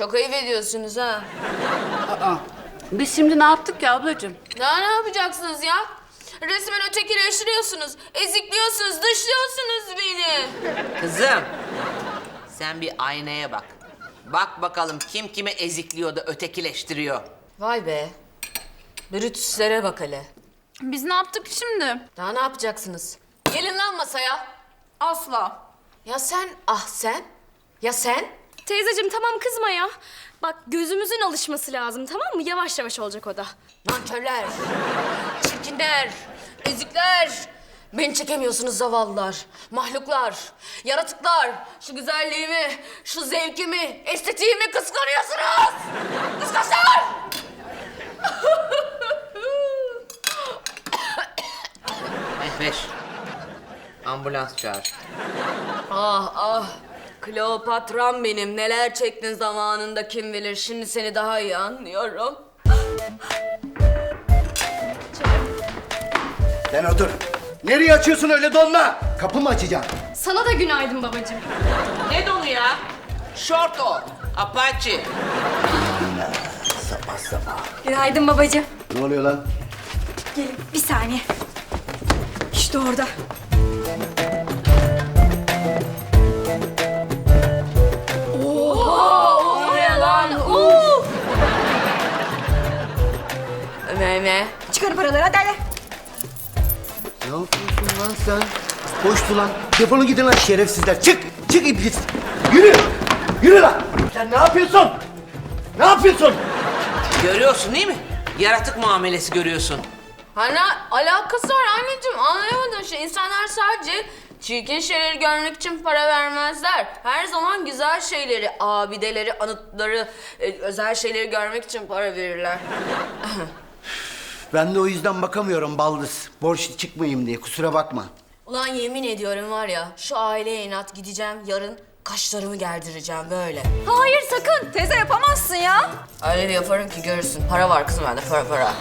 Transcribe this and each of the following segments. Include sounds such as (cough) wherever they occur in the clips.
Çok ayıp ediyorsunuz ha. Biz şimdi ne yaptık ki ablacığım? Daha ne yapacaksınız ya? Resmen ötekileştiriyorsunuz, ezikliyorsunuz, dışlıyorsunuz beni. Kızım, sen bir aynaya bak. Bak bakalım kim kimi ezikliyor da ötekileştiriyor. Vay be. Brütüslere bak hele. Biz ne yaptık şimdi? Daha ne yapacaksınız? Gelin lan masaya. Asla. Ya sen, ah sen? Ya sen? Teyzeciğim tamam kızma ya. Bak gözümüzün alışması lazım tamam mı? Yavaş yavaş olacak o da. Nankörler, çirkinler, ezikler. Beni çekemiyorsunuz zavallılar, mahluklar, yaratıklar. Şu güzelliğimi, şu zevkimi, estetiğimi kıskanıyorsunuz. Kıskançlar! Mehveş. Ambulans çağır. Ah ah. Kleopatram benim. Neler çektin zamanında kim bilir. Şimdi seni daha iyi anlıyorum. Sen otur. Nereye açıyorsun öyle donla? Kapı mı açacaksın? Sana da günaydın babacığım. Ne donu ya? Şort o. Apache. Sabah sabah. Günaydın babacığım. Ne oluyor lan? Gelin bir saniye. İşte orada. Meme. Çıkarın paraları hadi hadi. Ne yapıyorsun lan sen? Hoştu lan. Defolun gidin lan şerefsizler. Çık! Çık iblis! Yürü! Yürü lan! Sen ne yapıyorsun? Ne yapıyorsun? Görüyorsun değil mi? Yaratık muamelesi görüyorsun. Hani alakası var anneciğim anlayamadın şey. İnsanlar sadece çirkin şeyleri görmek için para vermezler. Her zaman güzel şeyleri, abideleri, anıtları, e, özel şeyleri görmek için para verirler. (laughs) Ben de o yüzden bakamıyorum baldız. Borç çıkmayayım diye kusura bakma. Ulan yemin ediyorum var ya şu aileye inat gideceğim yarın kaşlarımı gerdireceğim böyle. Hayır sakın. Teyze yapamazsın ya. Öyle bir yaparım ki görürsün. Para var kızım bende para para.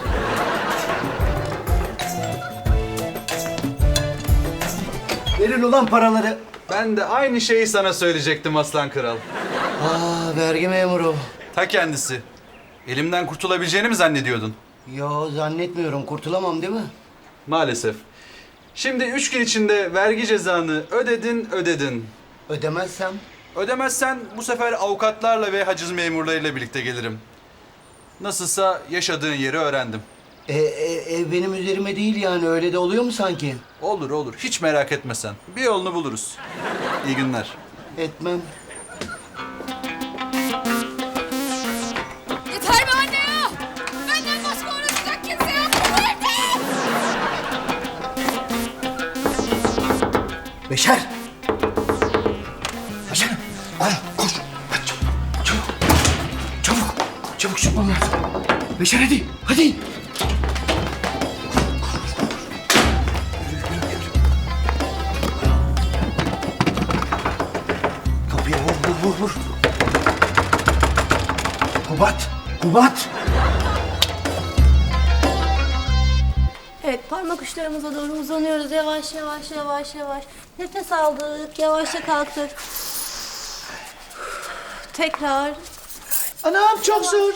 Verin ulan paraları. Ben de aynı şeyi sana söyleyecektim Aslan Kral. Aa vergi memuru. Ta kendisi. Elimden kurtulabileceğini mi zannediyordun? Yo zannetmiyorum kurtulamam değil mi? Maalesef. Şimdi üç gün içinde vergi cezanı ödedin ödedin. Ödemezsem Ödemezsen bu sefer avukatlarla ve haciz memurlarıyla birlikte gelirim. Nasılsa yaşadığın yeri öğrendim. e, e, ev benim üzerime değil yani öyle de oluyor mu sanki? Olur olur hiç merak etme sen. Bir yolunu buluruz. İyi günler. Etmem. Beşer! Beşer! Al koş! Hadi çabuk! Çabuk! Çabuk! Çabuk çıkmam lazım. Beşer hadi! Hadi! Kapıya vur vur vur vur. Kubat! Kubat! Evet parmak uçlarımıza doğru uzanıyoruz yavaş yavaş yavaş yavaş. Nefes aldık yavaşça kalktık. Tekrar. Anam çok zor.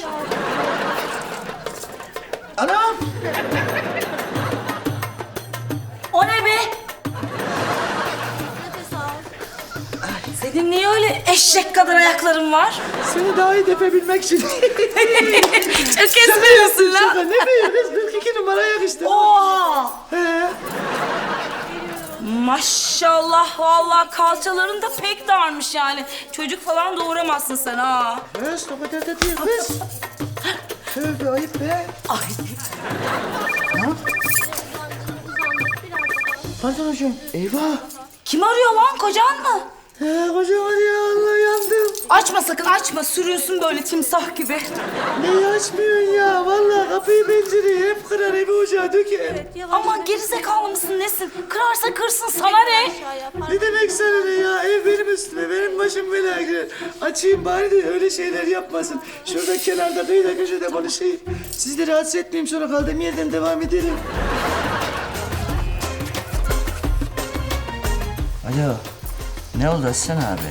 Anam! Senin niye öyle eşek kadar ayakların var? Seni daha iyi tepebilmek için. (laughs) Çok esmiyorsun lan. ne diyorsunuz? 42 numara yakıştı. Oha! He. Maşallah vallahi kalçaların da pek darmış yani. Çocuk falan doğuramazsın sen ha. Kız o kadar da değil kız. Tövbe ayıp be. Ay. Pantoloncuğum eyvah. Kim arıyor lan kocan mı? He kocam hadi ya Allah yandım. Açma sakın açma sürüyorsun böyle timsah gibi. Neyi açmıyorsun ya? Vallahi kapıyı pencereyi hep kırar evi ocağa döker. Aman gerizekalı mısın nesin? Kırarsa kırsın sana ne? Ne demek sana ne ya? Ev benim üstüme, benim başım belaya girer. Açayım bari de öyle şeyler yapmasın. Şurada kenarda kıyıda köşede konuşayım. Sizi de rahatsız etmeyeyim sonra kaldığım yerden devam edelim. Alo. Ne oldu Aslan abi?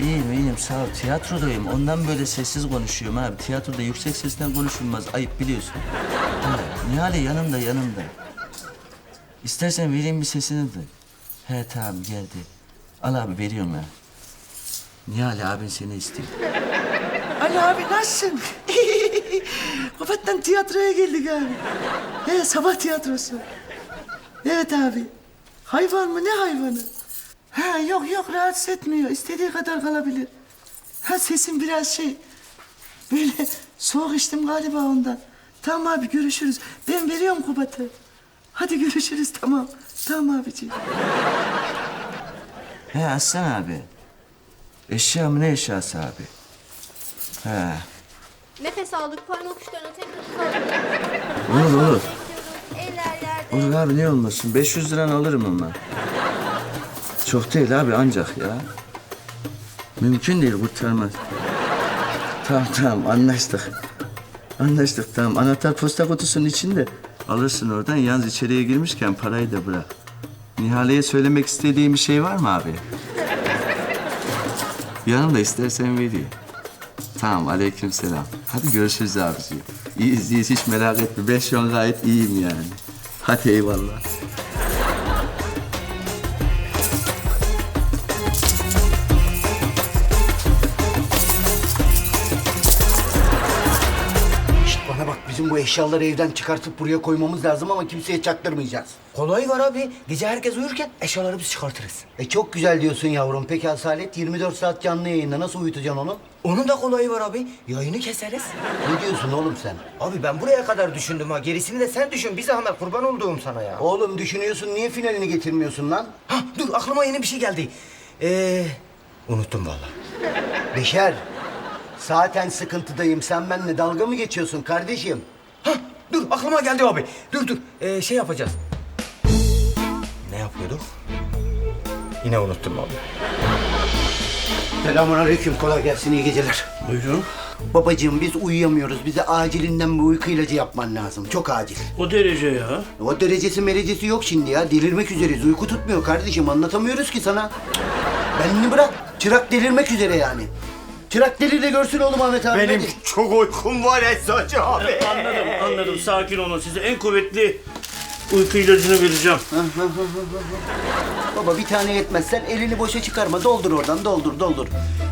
İyiyim iyiyim sağ ol. Tiyatrodayım. Ondan böyle sessiz konuşuyorum abi. Tiyatroda yüksek sesten konuşulmaz. Ayıp biliyorsun. Ha, Nihale yanımda yanımda. İstersen vereyim bir sesini de. He tamam geldi. Al abi veriyorum ya. Nihale abin seni istiyor. Ali abi nasılsın? (laughs) Babattan tiyatroya geldik abi. He sabah tiyatrosu. Evet abi. Hayvan mı ne hayvanı? Ha yok yok rahatsız etmiyor. İstediği kadar kalabilir. Ha sesim biraz şey. Böyle soğuk içtim galiba ondan. Tamam abi görüşürüz. Ben veriyorum Kubat'ı. Hadi görüşürüz tamam. Tamam abiciğim. He Aslan abi. Eşya mı ne eşyası abi? He. Nefes aldık parmak uçlarına tekrar kaldık. Olur olur. Eller yerde. Olur abi ne olmasın. 500 liran alırım ondan. Çok değil abi ancak ya. Mümkün değil kurtarmaz. Tamam tamam anlaştık. Anlaştık tamam. Anahtar posta kutusunun içinde. Alırsın oradan. Yalnız içeriye girmişken parayı da bırak. Nihale'ye söylemek istediğin bir şey var mı abi? Yanımda istersen vereyim. Tamam aleykümselam. Hadi görüşürüz abiciğim. İyiyiz iyiyiz hiç merak etme. Ben şu an gayet iyiyim yani. Hadi eyvallah. Bizim bu eşyaları evden çıkartıp buraya koymamız lazım ama kimseye çaktırmayacağız. Kolay var abi. Gece herkes uyurken eşyaları biz çıkartırız. E çok güzel diyorsun yavrum. Peki Asalet 24 saat canlı yayında nasıl uyutacaksın onu? Onun da kolayı var abi. Yayını keseriz. Ne diyorsun oğlum sen? Abi ben buraya kadar düşündüm ha. Gerisini de sen düşün. Bir zahmet kurban olduğum sana ya. Oğlum düşünüyorsun niye finalini getirmiyorsun lan? Ha dur aklıma yeni bir şey geldi. Ee, unuttum vallahi. Beşer. Zaten sıkıntıdayım. Sen benimle dalga mı geçiyorsun kardeşim? Ha dur aklıma geldi abi. Dur dur. Ee, şey yapacağız. Ne yapıyorduk? Yine unuttum abi. Selamun aleyküm. Kolay gelsin. iyi geceler. Buyurun. Babacığım biz uyuyamıyoruz. Bize acilinden bir uyku ilacı yapman lazım. Çok acil. O derece ya. O derecesi merecesi yok şimdi ya. Delirmek üzereyiz. Uyku tutmuyor kardeşim. Anlatamıyoruz ki sana. Benini bırak. Çırak delirmek üzere yani. Çırak delir de görsün oğlum Ahmet abi. Benim Hadi. çok uykum var Esra'cı abi. Anladım, anladım. Sakin olun. Size en kuvvetli uyku ilacını vereceğim. Baba bir tane yetmezsen elini boşa çıkarma. Doldur oradan doldur doldur.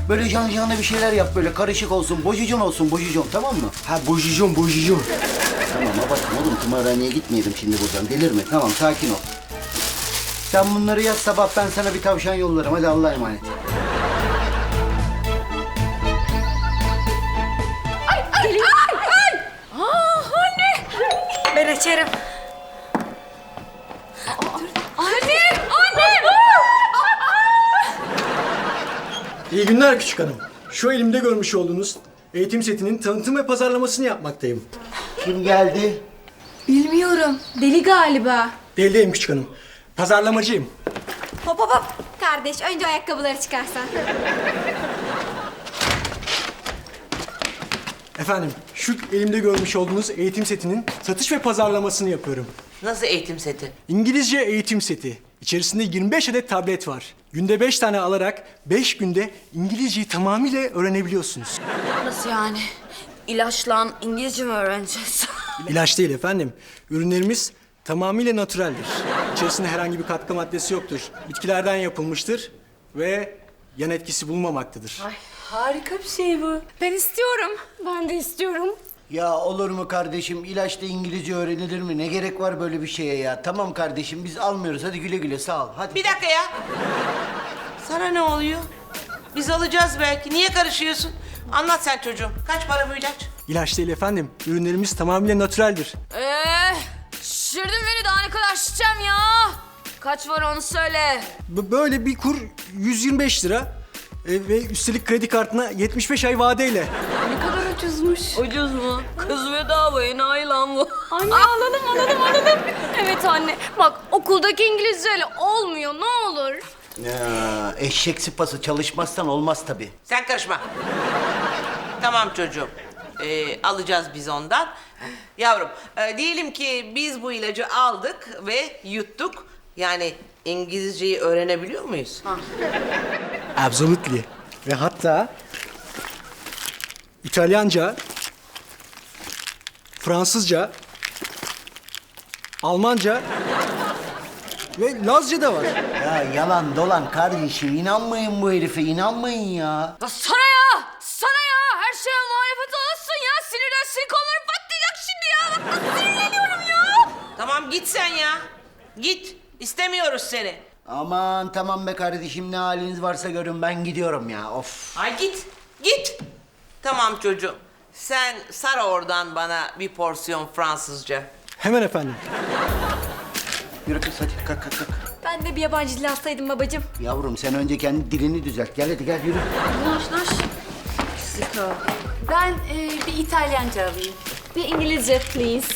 Böyle can canlı bir şeyler yap böyle karışık olsun. Bojucun olsun bojucun tamam mı? Ha bojicum bojicum. Tamam abartma oğlum tımarhaneye gitmeyelim şimdi buradan. Delirme tamam sakin ol. Sen bunları yaz sabah ben sana bir tavşan yollarım. Hadi Allah'a emanet. Ben açarım. İyi günler küçük hanım. Şu elimde görmüş olduğunuz eğitim setinin tanıtım ve pazarlamasını yapmaktayım. Kim geldi? Bilmiyorum. Deli galiba. Deldeyim küçük hanım. Pazarlamacıyım. Hop hop hop. Kardeş önce ayakkabıları çıkarsan. Efendim, şu elimde görmüş olduğunuz eğitim setinin satış ve pazarlamasını yapıyorum. Nasıl eğitim seti? İngilizce eğitim seti. İçerisinde 25 adet tablet var. Günde 5 tane alarak 5 günde İngilizceyi tamamıyla öğrenebiliyorsunuz. Nasıl yani? İlaçla İngilizce mi öğreneceğiz? (laughs) İlaç değil efendim. Ürünlerimiz tamamıyla natüreldir. İçerisinde herhangi bir katkı maddesi yoktur. Bitkilerden yapılmıştır ve yan etkisi bulunmamaktadır. Harika bir şey bu. Ben istiyorum. Ben de istiyorum. Ya olur mu kardeşim? İlaçla İngilizce öğrenilir mi? Ne gerek var böyle bir şeye ya? Tamam kardeşim biz almıyoruz. Hadi güle güle sağ ol. Hadi. Bir dakika ya. Sana ne oluyor? Biz alacağız belki. Niye karışıyorsun? Anlat sen çocuğum. Kaç para bu ilaç? İlaç değil efendim. Ürünlerimiz tamamıyla natüreldir. Eee, şişirdin beni daha ne kadar şişeceğim ya? Kaç var onu söyle. B- böyle bir kur 125 lira. E, ve üstelik kredi kartına 75 ay vadeyle. Ne kadar ucuzmuş. Ucuz mu? Kız bedava enayi lan bu. Anne alalım alalım alalım. Evet anne. Bak okuldaki İngilizceyle olmuyor ne olur. Ya, eşek sıpası çalışmazsan olmaz tabii. Sen karışma. tamam çocuğum. Ee, alacağız biz ondan. Yavrum, e, diyelim ki biz bu ilacı aldık ve yuttuk. Yani İngilizceyi öğrenebiliyor muyuz? Absolutely. ve hatta İtalyanca, Fransızca, Almanca ve Lazca da var. Ya yalan dolan kardeşim inanmayın bu herife inanmayın ya. Ya sana ya! Sana ya! Her şeye muhalefet olasın ya! Sinirden silikonları patlayacak şimdi ya! Bak nasıl sinirleniyorum ya! Tamam git sen ya. Git. İstemiyoruz seni. Aman tamam be kardeşim ne haliniz varsa görün ben gidiyorum ya of. Ay git. Git. Tamam çocuğum. Sen sar oradan bana bir porsiyon Fransızca. Hemen efendim. Yürü kız hadi kalk kalk kalk. Ben de bir yabancı dil hastaydım babacığım. Yavrum sen önce kendi dilini düzelt. Gel hadi gel yürü. Naş naş. Ben e, bir İtalyanca alayım. Bir İngilizce please.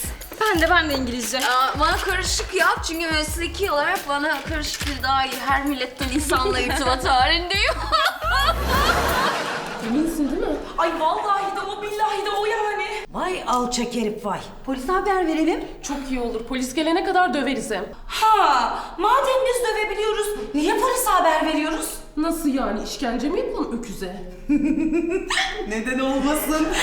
Ben de ben de İngilizce. Aa, bana karışık yap çünkü mesleki olarak bana karışık bir daha iyi. Her milletten insanla irtibat halindeyim. (laughs) Eminsin değil mi? Ay vallahi de o billahi de o yani. Vay alçak herif vay. Polise haber verelim. Çok iyi olur. Polis gelene kadar döveriz hem. Ha, madem biz dövebiliyoruz, niye polise haber veriyoruz? Nasıl yani? İşkence mi yapalım öküze? (laughs) Neden olmasın? (laughs)